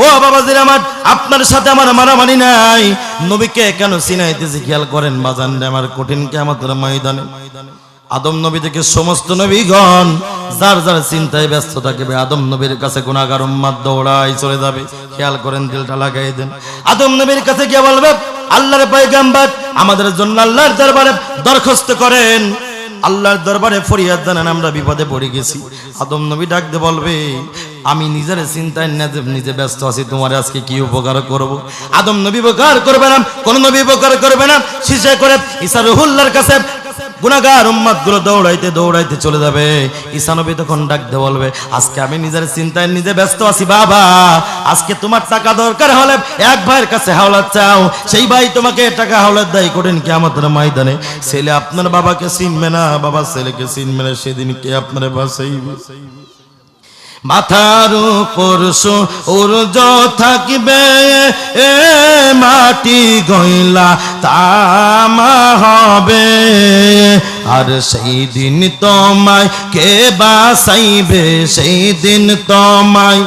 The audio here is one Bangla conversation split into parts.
ও বাবাজির আমার, আপনার সাথে আমার মারামারি নাই। নবীকে কেন চিনাইতেছি খেয়াল করেন, বাজান আমার কঠিন কেমতের ময়দানে। আদম নবী থেকে সমস্ত নবীগণ, যার যার চিন্তায় ব্যস্ত থাকবে আদম নবীর কাছে গুণাগার উম্মাদ দৌড়াই চলে যাবে। খেয়াল করেন, দিলটা লাগাই দেন। আদম নবীর কাছে গিয়ে বলবে, আল্লাহর পয়গাম্বার, আমাদের জন্য আল্লাহর দরবারে দরখাস্ত করেন। আল্লাহর দরবারে ফরিয়াদ জানান, আমরা বিপদে পড়ে গেছি। আদম নবী ডাকতে বলবে আমি নিজের চিন্তায় নিজে ব্যস্ত আছি, তোমার আজকে কি উপকার করব? আদম নবী উপকার করবে না, কোন নবী উপকার করবে না, শিশে করে ঈসা রুহুল্লাহর কাছে গুলো দৌড়াইতে দৌড়াইতে চলে যাবে। তখন ডাকতে বলবে, আজকে আমি নিজের চিন্তায় নিজে ব্যস্ত আছি, বাবা। আজকে তোমার টাকা দরকার হলে এক ভাইয়ের কাছে হাওলাত চাও। সেই ভাই তোমাকে টাকা হাওলাত দেয় করেন কি আমাদের ময়দানে। ছেলে আপনার বাবাকে চিনবে না বাবা ছেলেকে চিনবে না সেদিন কে আপনার বাসাইবে মাথার উপর সূর্য থাকবে, এ মাটি গইলা তামা হবে। আর সেই দিন তোমায় কে বাসাইবে সেই দিন তোমায়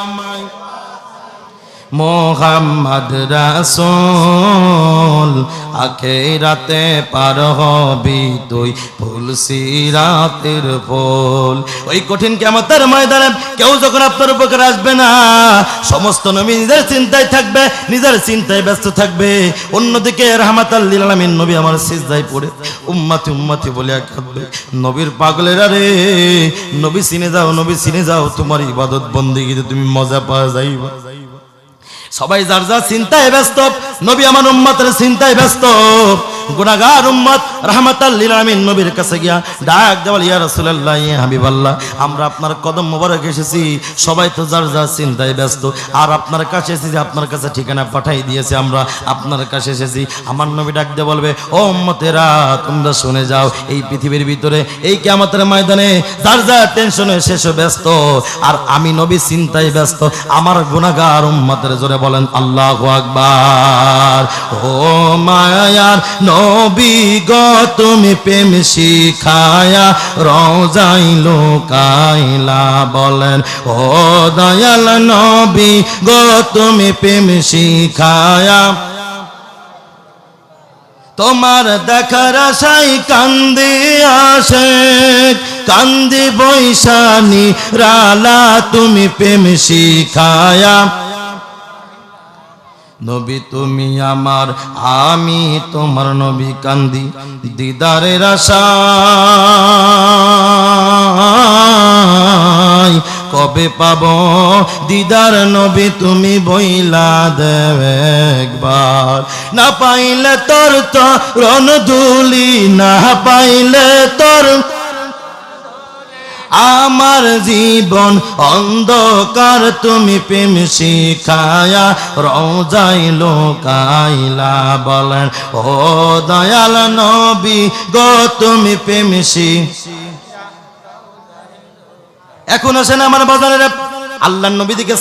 মোহাম্মদ রাসূল। আখেরাতে পার হবি তুই। ফুল সিরাতের ফুল। ওই কঠিন কেমতের ময়দানে কেউ যখন আপনার উপকার আসবে না, সমস্ত নবী নিজের চিন্তায় থাকবে, নিজের চিন্তায় ব্যস্ত থাকবে। অন্যদিকে রহমাত আল্লিল আলামিন নবী আমার সিজদায় পড়ে, উম্মাতি উম্মাতি বলে কাঁদবে। নবীর পাগলেরা রে, নবী চিনে যাও, নবী চিনে যাও, তোমার ইবাদত বন্দিগিতে তুমি মজা পাওয়া যাইবা। সবাই যার যার চিন্তায় ব্যস্ত নবী আমার উম্মতের চিন্তায় ব্যস্ত। গুনাগার উম্মত রাহমাতাল্লিল আমিন নবীর কাছে গিয়া ডাক দেওয়াল, ইয়া রাসূলুল্লাহ, ইয়া হাবিবাল্লাহ, আমরা আপনার কদম মোবারক এসেছি। সবাই তো যার যার চিন্তায় ব্যস্ত। আর আপনার কাছে এসেছি, আপনার কাছে ঠিকানা পাঠাই দিয়েছে আমরা। আপনার কাছে এসেছি। আমার নবী ডাক দিয়ে বলবে, ও উম্মতেরা, তোমরা শুনে যাও, এই পৃথিবীর ভিতরে, এই কিয়ামতের ময়দানে যার যার টেনশনে শেষ ব্যস্ত। আর আমি নবী চিন্তায় ব্যস্ত। আমার গুনাহগার উম্মতের জোরে বলেন, আল্লাহু আকবার। ও মায়ার নবী গো, তুমি প্রেম শিখায়া রোজাই লোকাইলা বলেন, ও দয়াল নবী গো, তুমি প্রেম শিখায়া তোমার দেখার আশাই কান্দি আসে কান্দি বৈশানি রালা, তুমি প্রেম শিখায়া নবী তুমি আমার, আমি তোমার নবী কান্দি, দিদারের আশায়। কবে পাব? দিদার নবী তুমি বইলা দেবে একবার। না পাইলে তোর তো রণধুলি, না পাইলে তোর আমার জীবন অন্ধকার, তুমি প্রেম শিখায়া রোজাই লোকাইলা বলেন, ও দয়াল নবী গো, তুমি প্রেম এখন আসেন আমার বাজারের আল্লাহ নবী দিকে